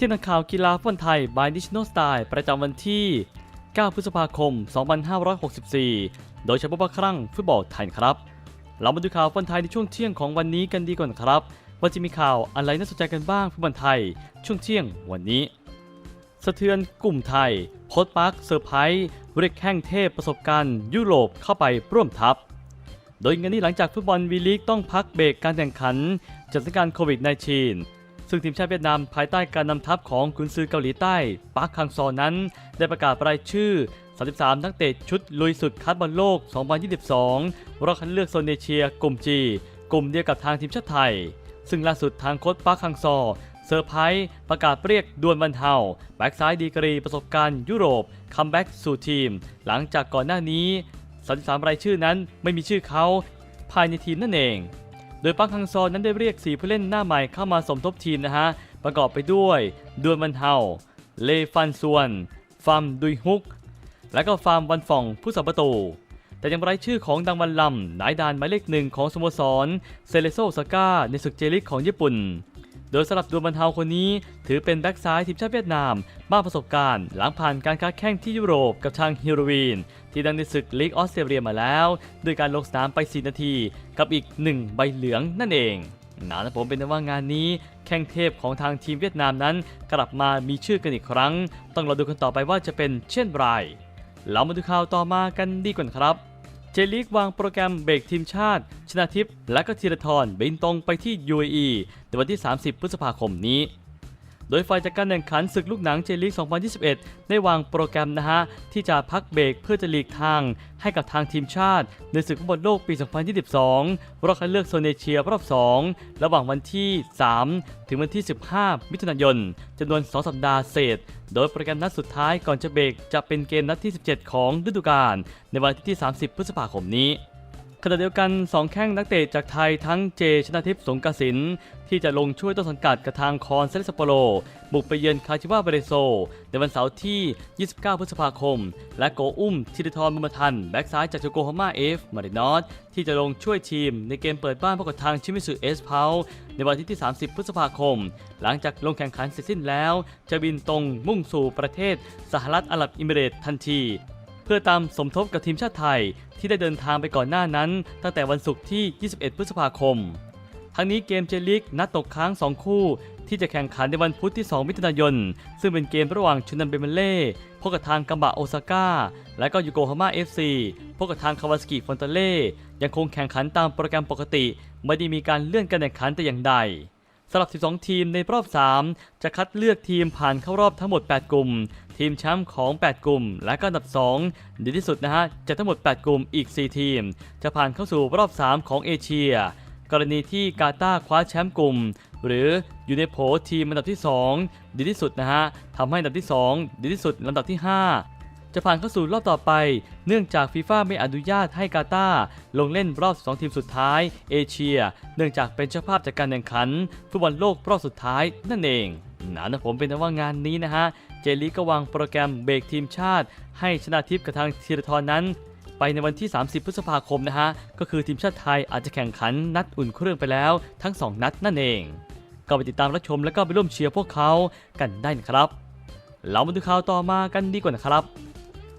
ที่นักข่าวกีฬาฟุตบอลไทย by National Style ประจำวันที่ 9 พฤษภาคม 2564 โดยเฉพาะครั้งฟุตบอลไทยครับ เรามาดูข่าวฟุตบอลไทยในช่วงเที่ยงของวันนี้กันดีก่อนครับ ว่าจะมีข่าวอะไรน่าสนใจกันบ้างฟุตบอลไทย ช่วงเที่ยงวันนี้ สะเทือนกลุ่มไทยโค้ชปาร์คเซอร์ไพรส์เรียกแข้งเทพประสบการณ์ ยุโรปเข้าไปร่วมทัพ โดยงานนี้หลังจากฟุตบอลวีลีกต้องพักเบรกการแข่งขันจากสถานการณ์โควิด -19 ซึ่งทีมชาติเวียดนามภายใต้การนำทัพของกุนซือเกาหลีใต้ปาร์คคังซอนั้น ได้ประกาศรายชื่อ 33 นักเตะชุดลุยสุดคัดบอลโลก 2022 รอบคัดเลือกโซนเอเชียกลุ่มจีกลุ่มเดียวกับทางทีมชาติไทย ซึ่งล่าสุดทางโค้ชปาร์คคังซอเซอร์ไพรส์ประกาศเรียกดวลบันเทาแบ็กซ้ายดีกรีประสบการณ์ยุโรปคัมแบ็กสู่ทีม หลังจากก่อนหน้านี้ 33 รายชื่อนั้นไม่มีชื่อเขาภายในทีมนั่นเอง ดยปักฮังซอนนั้นได้เรียก4ผู้เล่นหน้าใหม่เข้ามาสมทบทีมนะฮะ ประกอบไปด้วยดวนวันเฮา เลฟันส่วน ฟาร์มดุยฮุก และก็ฟาร์มวันฟ่องผู้สับประตู แต่ยังไร้ชื่อของดังวันลำนายดานหมายเลขหนึ่งของสโมสร เซเลโซสก้าในศึกเจลิกของญี่ปุ่น ดยสลับดวลบันเทาคนนี้ ถือเป็นแบ็กซ้ายทีมชาติเวียดนาม มากประสบการณ์ หลังผ่านการค้าแข่งที่ยุโรปกับทางฮิโรวีน ที่ดังในศึกลีกออสเตรเลียมาแล้วด้วยการลงสนามไป 4 นาที กับอีก 1 ใบเหลืองนั่นเองนานะผมเป็นว่างานนี้แข่งเทพของทางทีมเวียดนามนั้น กลับมามีชื่อกันอีกครั้ง ต้องรอดูกันต่อไปว่าจะเป็นเช่นไรเรามาดูข่าวต่อมากันดีกว่าครับ เจลีกวางโปรแกรมเบรกทีมชาติ ชนะทิพย์และก็ธีรทรบินตรงไปที่ UAE ในวันที่ 30 พฤษภาคมนี้ โดยฝ่ายจัดการแข่งขันศึกลูกหนังเจลีก 2021 ได้วางโปรแกรมนะฮะ ที่จะพักเบรกเพื่อจะหลีกทาง ให้กับทางทีมชาติ ในศึกฟุตบอลโลกปี 2022 รอบคัดเลือกโซนเอเชียรอบ 2 ระหว่างวันที่ 3 ถึงวันที่ 15 มิถุนายนจำนวน 2 สัปดาห์เศษ โดยโปรแกรมนัดสุดท้ายก่อนจะเบรกจะเป็นเกมนัดที่ 17 ของฤดูกาลในวันที่ 30 พฤษภาคมนี้ ขณะเดียวกัน 2 แข้งนักเตะจากไทยทั้งเจชนาทิพย์สงกสินที่จะลงช่วยต้นสังกัดกับทางคอนเซเลสโปโลบุกไปเยือนคาชิวาเบเรโซ ในวันเสาร์ที่ 29 พฤษภาคม และโกอุ้มธิริทรบุมาทัน แบ็กซ้ายจากโจโกฮาม่าเอฟมารินอสที่จะลงช่วยทีมในเกมเปิดบ้านพบกับทางชิมิสึเอสเพาในวันที่ 30 พฤษภาคม หลังจากลงแข่งขันเสร็จสิ้นแล้ว จะบินตรงมุ่งสู่ประเทศสหรัฐอาหรับอิมิเรตทันที เพื่อตามสมทบกับทีมชาติไทยที่ได้เดินทางไปก่อนหน้านั้น ตั้งแต่วันศุกร์ที่ 21 พฤษภาคม ทั้งนี้เกมเจลิกนัดตกค้าง 2 คู่ ที่จะแข่งขันในวันพุธที่ 2 มิถุนายน ซึ่งเป็นเกมระหว่างชุนันเบเมเล่พบกับทางกัมบะโอซาก้า และก็ยูโกฮาม่าเอฟซีพบกับทางคาวาสกิฟอนเตเล่ยังคงแข่งขันตามโปรแกรมปกติ ไม่ได้มีการเลื่อนการแข่งขันแต่อย่างใด สำหรับ 12 ทีมในรอบ 3 จะคัดเลือกทีมผ่านเข้ารอบทั้งหมด 8 กลุ่ม ทีมแชมป์ของ 8 กลุ่ม และก็อันดับ 2 ดีที่สุดนะฮะ จะทั้งหมด 8 กลุ่มอีก 4 ทีม จะผ่านเข้าสู่รอบ 3 ของเอเชีย กรณีที่กาตาร์คว้าแชมป์กลุ่ม หรืออยู่ในโผทีมอันดับที่ 2 ดีที่สุดนะฮะทำให้อันดับที่ 2 ดีที่สุดลำดับที่ 5 จะผ่านเข้าสู่รอบต่อไป เนื่องจากฟีฟ่าไม่อนุญาตให้กาตาร์ลงเล่นรอบ 12 ทีมสุดท้าย เอเชีย เนื่องจากเป็นเจ้าภาพจากการแข่งขันฟุตบอลโลกรอบสุดท้ายนั่นเองนะนะผมเป็นว่างานนี้นะฮะ เจลีก็วางโปรแกรมเบรกทีมชาติ ให้ชนะทิพย์กับทางธีรทรนั้นไปในวันที่ 30 พฤษภาคมนะฮะ ก็คือทีมชาติไทยอาจจะแข่งขันนัดอุ่นเครื่องไปแล้วทั้ง 2 นัดนั่นเอง ก็ไปติดตามรับชมแล้วก็ไปร่วมเชียร์พวกเขากันได้นะครับ เรามาดูข่าวต่อมากันดีกว่านะครับ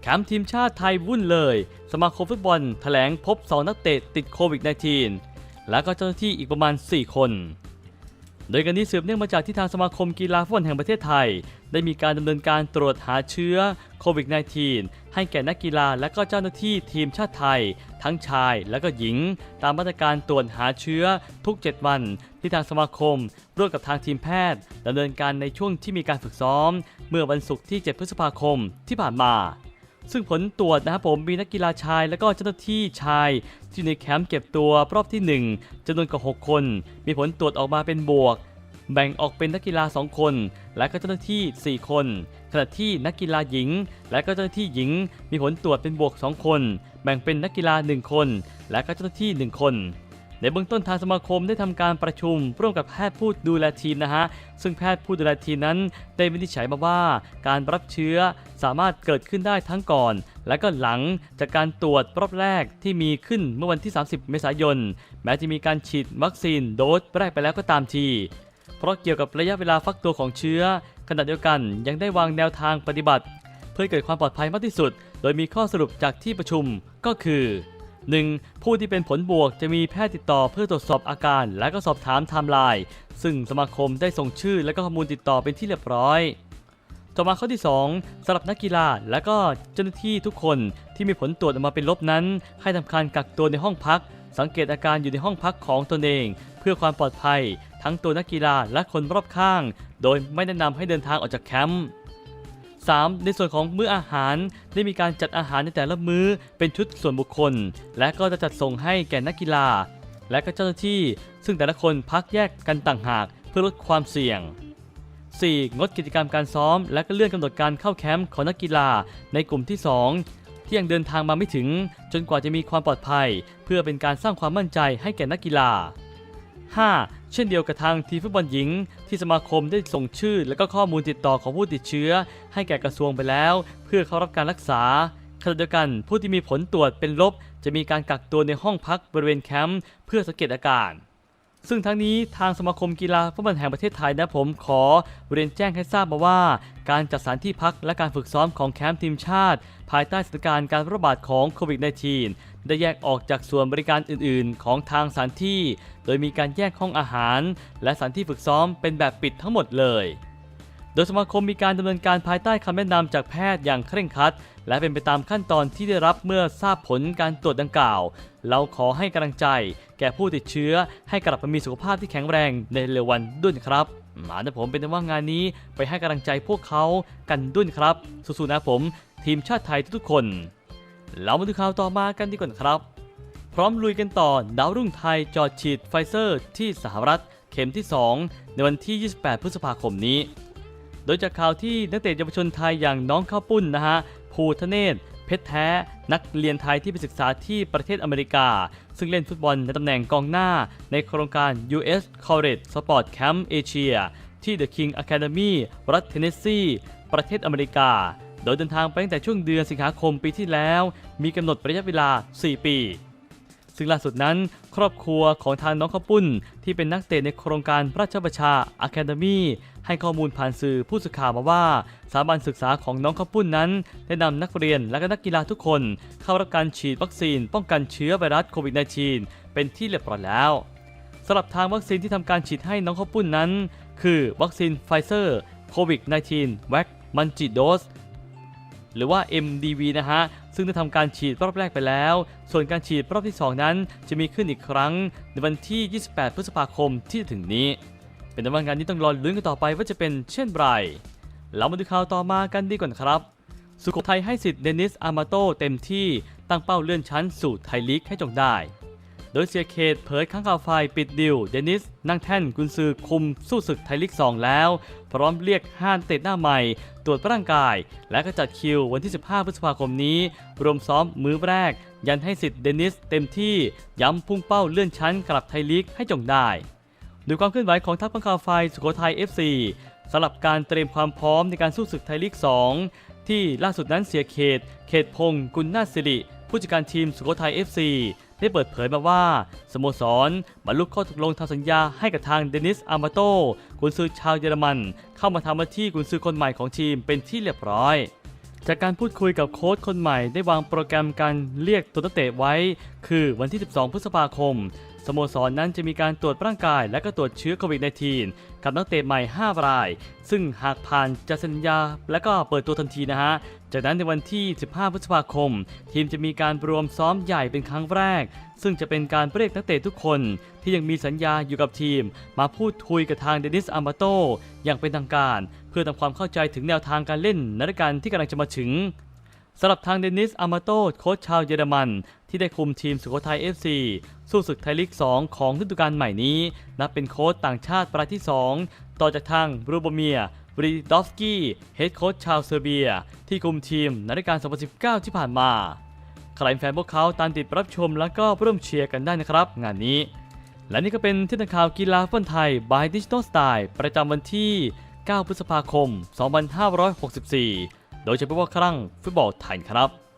แคมป์ทีมชาติไทยวุ่นเลย สมาคมฟุตบอลแถลงพบ 2 นักเตะติดโควิด -19 แล้วก็เจ้าหน้าที่อีกประมาณ 4 คน โดยการนี้สืบเนื่องมาจากที่ทางสมาคมกีฬาฟุตบอลแห่งประเทศไทย ได้มีการดำเนินการตรวจหาเชื้อโควิด -19 ให้แก่นักกีฬาและก็เจ้าหน้าที่ทีมชาติไทย ทั้งชายและก็หญิง ตามมาตรการตรวจหาเชื้อทุก 7 วัน ที่ทางสมาคมร่วมกับทางทีมแพทย์ดำเนินการในช่วงที่มีการฝึกซ้อม เมื่อวันศุกร์ที่ 7 พฤษภาคมที่ผ่านมา ซึ่งผลตรวจนะครับผมมีนักกีฬาชาย และก็เจ้าหน้าที่ชายที่ในแคมป์เก็บตัวรอบที่ 1จำนวนกว่า6คน มีผลตรวจออกมาเป็นบวก แบ่งออกเป็นนักกีฬา 2 คน และก็เจ้าหน้าที่ 4 คน ขณะที่นักกีฬาหญิง และก็เจ้าหน้าที่หญิง มีผลตรวจเป็นบวก 2 คน แบ่งเป็นนักกีฬา 1 คน และก็เจ้าหน้าที่ 1 คน ในเบื้องต้นทางสมาคมได้ทำการประชุม ร่วมกับแพทย์ผู้ดูแลทีมนะฮะ ซึ่งแพทย์ผู้ดูแลทีมนั้น ได้วินิจฉัยมาว่า การรับเชื้อสามารถเกิดขึ้นได้ทั้งก่อน และก็หลังจากการตรวจรอบแรกที่มีขึ้นเมื่อวันที่ 30 เมษายน แม้จะมีการฉีดวัคซีนโดสแรกไปแล้วก็ตามทีเพราะเกี่ยวกับระยะเวลาฟักตัวของเชื้อขณะเดียวกันยังได้วางแนวทางปฏิบัติ เพื่อเกิดความปลอดภัยมากที่สุด โดยมีข้อสรุปจากที่ประชุมก็คือ 1. ผู้ที่เป็นผลบวกจะมีแพทย์ติดต่อเพื่อตรวจสอบอาการ และก็สอบถามไทม์ไลน์ซึ่งสมาคมได้ส่งชื่อและก็ข้อมูลติดต่อเป็นที่เรียบร้อยต่อมาข้อที่ 2สำหรับนักกีฬาและก็เจ้าหน้าที่ทุกคนที่มีผลตรวจออกมาเป็นลบนั้น ให้ทำการกักตัวในห้องพัก สังเกตอาการอยู่ในห้องพักของตนเอง เพื่อความปลอดภัย ทั้งตัวนักกีฬาและคนรอบข้าง โดยไม่แนะนำให้เดินทางออกจากแคมป์ 3. ในส่วนของมื้ออาหารได้มีการจัดอาหารในแต่ละมื้อเป็นชุดส่วนบุคคล และก็จะจัดส่งให้แก่นักกีฬา และก็เจ้าหน้าที่ ซึ่งแต่ละคนพักแยกกันต่างหากเพื่อลดความเสี่ยง 4. งดกิจกรรมการซ้อม และก็เลื่อนกำหนดการเข้าแคมป์ของนักกีฬาในกลุ่มที่ 2 ที่ยังเดินทางมาไม่ถึง จนกว่าจะมีความปลอดภัย เพื่อเป็นการสร้างความมั่นใจให้แก่นักกีฬา 5. เช่นเดียวกับทางทีมฟุตบอลหญิง ที่สมาคมได้ส่งชื่อ และก็ข้อมูลติดต่อของผู้ติดเชื้อ ให้แก่กระทรวงไปแล้ว เพื่อเข้ารับการรักษาขณะเดียวกันผู้ที่มีผลตรวจเป็นลบ จะมีการกักตัวในห้องพักบริเวณแคมป์เพื่อสังเกตอาการ ซึ่งทั้งนี้ทางสมาคมกีฬาฟุตบอลแห่งประเทศไทยนะผมขอเรียนแจ้งให้ทราบมาว่า การจัดสถานที่พักและการฝึกซ้อมของแคมป์ทีมชาติ ภายใต้สถานการณ์การระบาดของโควิด -19 ได้แยกออกจากส่วนบริการอื่นๆ ของทางสถานที่ โดยมีการแยกห้องอาหาร และสถานที่ฝึกซ้อมเป็นแบบปิดทั้งหมดเลย โดยสมาคมมีการดำเนินการภายใต้คำแนะนำจากแพทย์อย่างเคร่งครัด และเป็นไปตามขั้นตอนที่ได้รับเมื่อทราบผลการตรวจดังกล่าว เราขอให้กำลังใจ แก่ผู้ติดเชื้อให้กลับมามีสุขภาพที่แข็งแรงในเร็ววันด้วยครับมาแต่ผมเป็นว่างานนี้ไปให้กำลังใจพวกเขากันด้วยครับ สู้ๆนะผม ทีมชาติไทยทุกๆคน เรามาดูข่าวต่อมากันดีกว่าครับ พร้อมลุยกันต่อดาวรุ่งไทยจอดฉีดไฟเซอร์ที่สหรัฐ เข็มที่ 2 ในวันที่ 28 พฤษภาคมนี้ โดยจากข่าวที่นักเตะเยาวชนไทยอย่างน้องข้าวปุ้นนะฮะภูทะเนศเพชรแท้ นักเรียนไทยที่ไปศึกษาที่ประเทศอเมริกา ซึ่งเล่นฟุตบอลในตำแหน่งกองหน้า ในโครงการ US College Sport Camp Asia ที่ The King Academy รัฐเทนเนสซีประเทศอเมริกา โดยเดินทางไปตั้งแต่ช่วงเดือนสิงหาคมปีที่แล้ว มีกำหนดระยะเวลา 4 ปี ซึ่งล่าสุดนั้น ครอบครัวของทางน้องข้าวปุ้น ที่เป็นนักเตะในโครงการราชประชาอะคาเดมีให้ข้อมูลผ่านสื่อผู้สื่อข่าวมาว่าสถาบันศึกษาของน้องข้าวปุ้นนั้น ได้นำนักเรียนและก็นักกีฬาทุกคน เข้ารับการฉีดวัคซีน ป้องกันเชื้อไวรัสโควิด -19 เป็นที่เรียบร้อยแล้วสำหรับทางวัคซีนที่ทำการฉีดให้น้องข้าวปุ้นนั้น คือวัคซีนไฟเซอร์โควิด -19 แวคมันจิโดสหรือว่า MDV นะฮะ ซึ่งได้ทำการฉีดรอบแรกไปแล้ว ส่วนการฉีดรอบที่ 2 นั้น จะมีขึ้นอีกครั้งในวันที่ 28 พฤษภาคมที่ถึงนี้ เป็นแต่ว่างานนี้ต้องรอลุ้นกันต่อไปว่าจะเป็นเช่นไรเรามาดูข่าวต่อมากันดีกว่าครับ สุโขทัยให้สิทธิ์เดนิสอามาโตเต็มที่ตั้งเป้าเลื่อนชั้นสู่ไทยลีกให้จงได้ โดยเสียเขตเผยข้างข่าวไฟปิดดิว เดนิส นั่งแท่นกุนซือคุมสู้ศึกไทยลีก 2 แล้ว พร้อมเรียกห้านเตะหน้าใหม่ ตรวจร่างกาย และก็จัดคิววันที่ 15 พฤษภาคมนี้ รวมซ้อมมื้อแรก ยันให้สิทธิ์เดนิสเต็มที่ย้ำพุ่งเป้าเลื่อนชั้นกลับไทยลีกให้จงได้ดูความเคลื่อนไหวของทัพข้างข่าวไฟสุโขทัย FC สำหรับการเตรียมความพร้อมในการสู้ศึกไทยลีก 2 ที่ล่าสุดนั้นเสียเขต เขตพงศ์กุลนาถสิริ ผู้จัดการทีมสุโขทัย FC ได้เปิดเผยมาว่า สโมสรบรรลุข้อตกลงทำสัญญาให้กับทางเดนิสอามาโตกุนซือชาวเยอรมัน เข้ามาทำหน้าที่กุนซือคนใหม่ของทีมเป็นที่เรียบร้อย จากการพูดคุยกับโค้ชคนใหม่ได้วางโปรแกรมการเรียกตัวนักเตะไว้ คือวันที่ 12 พฤษภาคม สโมสรนั้นจะมีการตรวจร่างกายและก็ตรวจเชื้อโควิด -19 กับนักเตะใหม่ 5 ราย ซึ่งหากผ่านจะสัญญาและก็เปิดตัวทันทีนะฮะ จากนั้นในวันที่ 15 พฤษภาคม ทีมจะมีการรวมซ้อมใหญ่เป็นครั้งแรก ซึ่งจะเป็นการเรียกนักเตะทุกคนที่ยังมีสัญญาอยู่กับทีม มาพูดคุยกับทางเดนิสอามาโตอย่างเป็นทางการ เพื่อทำความเข้าใจถึงแนวทางการเล่นในฤดูกาลที่กำลังจะมาถึงสำหรับทางเดนิสอามาโตโค้ชชาวเยอรมัน ที่ได้คุมทีมสุโขทัย FC สู้ศึกไทยลีก 2 ของฤดูกาลใหม่นี้ นับเป็นโค้ชต่างชาติรายที่ 2 ต่อจากทางบรูโบเมียบริดอฟสกี้เฮดโค้ชชาวเซอร์เบีย ที่คุมทีมในฤดูกาล2019 ที่ผ่านมา ใครแฟนพวกเขาตามติดรับชมแล้วก็ร่วมเชียร์กันได้นะครับ งานนี้ และนี่ก็เป็นที่ข่าวกีฬาฟุตบอลไทย by Digital Style ประจำวันที่ 9 พฤษภาคม 2564 โดยเฉพาะครั้งฟุตบอลไทยครับ